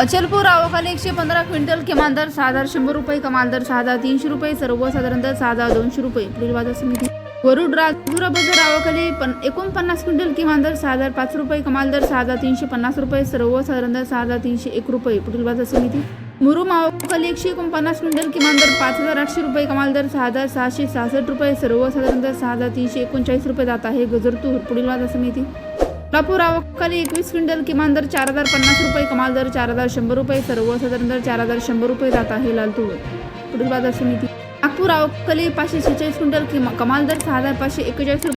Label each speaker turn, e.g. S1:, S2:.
S1: अचलपूर आवकाले एकशे पंधरा क्विंटल किमान दर सहा हजार शंभर रुपये कमाल दर सहा हजार तीनशे रुपये सर्वसाधारण दर सहा हजार दोनशे रुपये. पुढील बाजार समिती वरुड राजपुरा बाजार आवकाले पण एकोणपन्नास क्विंटल किमान दर सहा हजार पाच रुपये कमाल दर सहा हजार तीनशे पन्नास रुपये सर्वसाधारण दर सहा हजार तीनशे एक रुपये. पुढील बाजार समिती मुरुम आवकाले एकशे एकोणपन्नास क्विंटल किमान दर पाच हजार आठशे रुपये कमाल दर सहा हजार सहाशे सहासष्ट रुपये सर्वसाधारण दर सहा हजार तीनशे एकोणचाळीस रुपये जात आहे गजरतूर. पुढील बाजार समिती लापूर आवकाली एकवीस क्विंटल किमान दर चार हजार पन्नास रुपये कमाल दर चार हजार शंभर रुपये सर्वसाधारण दर चार हजार शंभर रुपये जात आहे लालतूर पुढील बाजार समिती. नागपूर आवकाली पाचशे शेहेचाळीस क्विंटल किमा कमाल दर सहा हजार पाचशे एकेचाळीस रुपये.